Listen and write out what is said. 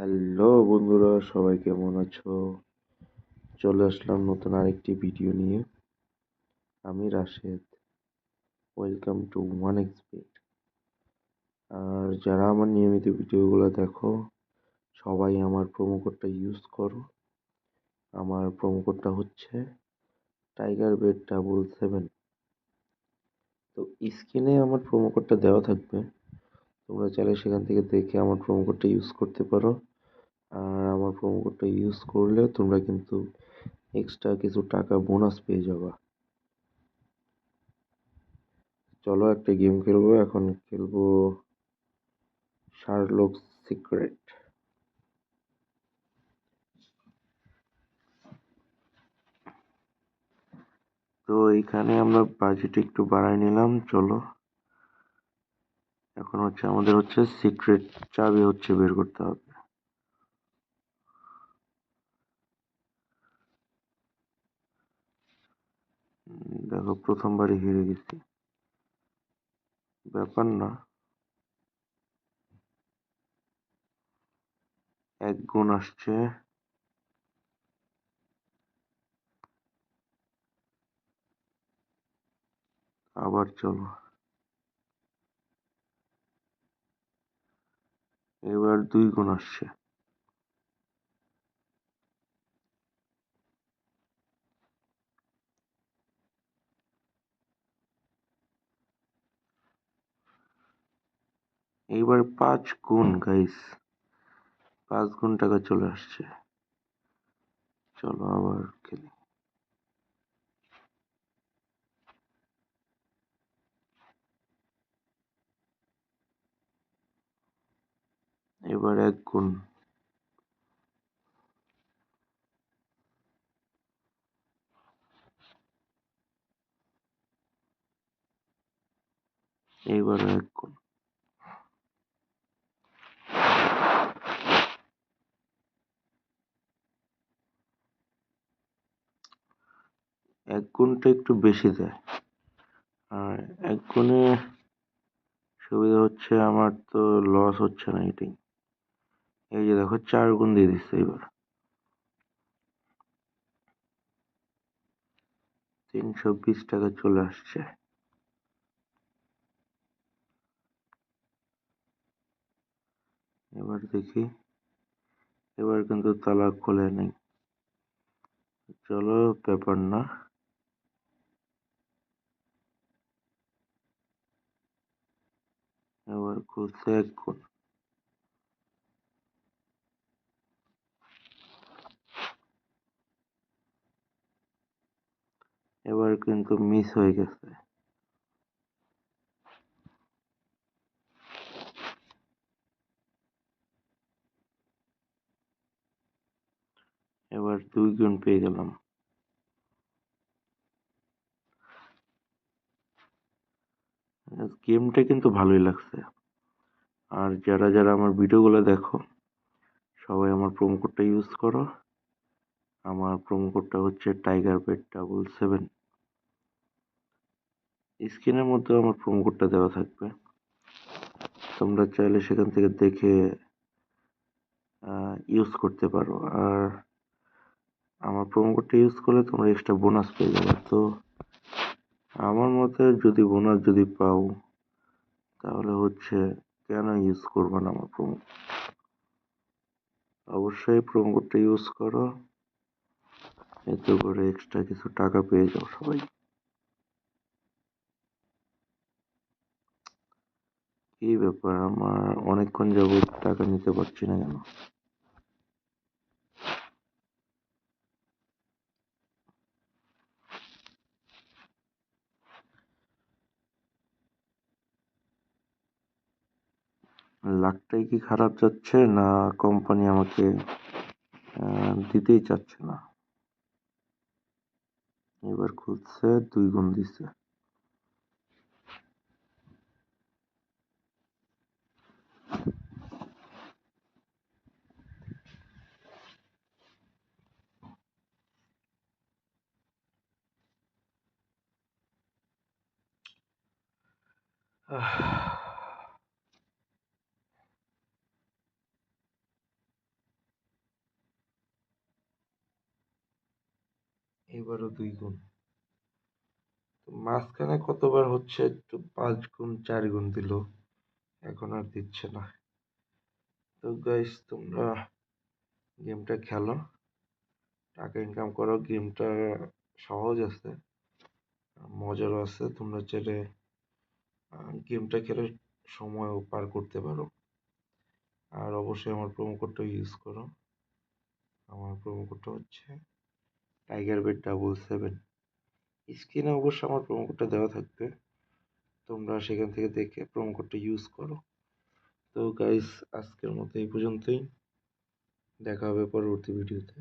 Hello বন্ধুরা, সবাই কেমন আছো? চলে আসলাম নতুন আরেকটি ভিডিও নিয়ে। আমি Rashed. Welcome to one expat আর যারা আমার নিয়মিত ভিডিওগুলো দেখো, সবাই আমার প্রোমো কোডটা ইউজ করো। আমার প্রোমো কোডটা হচ্ছে টাইগার বেড ডাবল সেভেন তো স্ক্রিনে আমার প্রোমো কোডটা দেওয়া থাকবে। তোমরা চাইলে সেখান থেকে দেখে আমার প্রোমো কোডটা ইউজ করতে পারো। আর আমার প্রোমো কোডটা ইউজ করলে তোমরা কিন্তু এক্সট্রা কিছু টাকা বোনাস পেয়ে যাবা। চলো একটা গেম খেলব, এখন খেলব শার্লক সিক্রেট তো এইখানে আমরা বাজেট একটু বাড়াই নিলাম, চলো। এখন হচ্ছে আমাদের হচ্ছে সিক্রেট চাবি হচ্ছে বের করতে হবে। দেখো, প্রথমবারই হেরে গেছি। ব্যাপার না। এক গুণ আসছে। আবার চলো। এবার দুই গুণ আসছে। এইবার পাঁচ গুণ গাইস পাঁচ গুণ টাকা চলে আসছে। চলো আবার খেলি। এবার এক গুণ। এইবার এক গুণ। এক গুণটা একটু বেশি দেয়। আর এক গুণে সুবিধা হচ্ছে আমার তো লস হচ্ছে না এটাই এই যে দেখো, চার গুণ দিয়ে দিচ্ছে এবার তিনশো বিশ টাকা চলে আসছে। এবার দেখি, এবার কিন্তু তালা খোলে নেই। চলো, ব্যাপার না। এবার খুলছে এক এবার কিন্তু মিস হয়ে গেছে। এবার দুই গুণ পেয়ে গেলাম। গেমটা কিন্তু ভালোই লাগছে। আর যারা যারা আমার ভিডিওগুলো দেখো, সবাই আমার প্রোমো কোডটা ইউজ করো। আমার প্রোমো কোডটা হচ্ছে টাইগার বেড ডাবল সেভেন স্ক্রিনের মধ্যে আমার প্রোমো কোডটা দেওয়া থাকবে। তোমরা চাইলে সেখান থেকে দেখে ইউজ করতে পারো। আর আমার প্রোমো কোডটা ইউজ করলে তোমরা এক্সট্রা বোনাস পেয়ে যাবে। তো আমার মতে যদি বোনাস যদি পাও, তাহলে হচ্ছে কেন ইউজ করব না আমার প্রোমো অবশ্যই প্রোমো কোডটা ইউজ করো। এতে করে এক্সট্রা কিছু টাকা পেয়ে যাও সবাই। কি ব্যাপার? আমার অনেকক্ষণ যাবত টাকা নিতে পারছি না কেন? লাকটাই কি খারাপ যাচ্ছে না কোম্পানি আমাকে দিতেই চাচ্ছে না এবার খুঁজছে দুই গুণ দিছে Ah. এবারও দুই গুণ। মাঝখানে কতবার হচ্ছে একটু পাঁচ গুণ, চার গুণ দিল, এখন আর দিচ্ছে না। তো গাইস তোমরা গেমটা খেলো। টাকা ইনকাম করো, গেমটা সহজ আছে, মজারও আছে। তোমরা চাইলে গেমটা খেলে সময়ও পার করতে পারো। আর অবশ্যই আমার প্রোমো কোডটা ইউজ করো। আমার প্রোমো কোডটা হচ্ছে টাইগার বেড ডাবল সেভেন স্ক্রিনে অবশ্য আমার প্রোমো কোডটা দেওয়া থাকবে। তোমরা সেখান থেকে দেখে প্রোমো কোডটা ইউজ করো। তো গাইস আজকের মতো এই পর্যন্তই। দেখা হবে পরবর্তী ভিডিওতে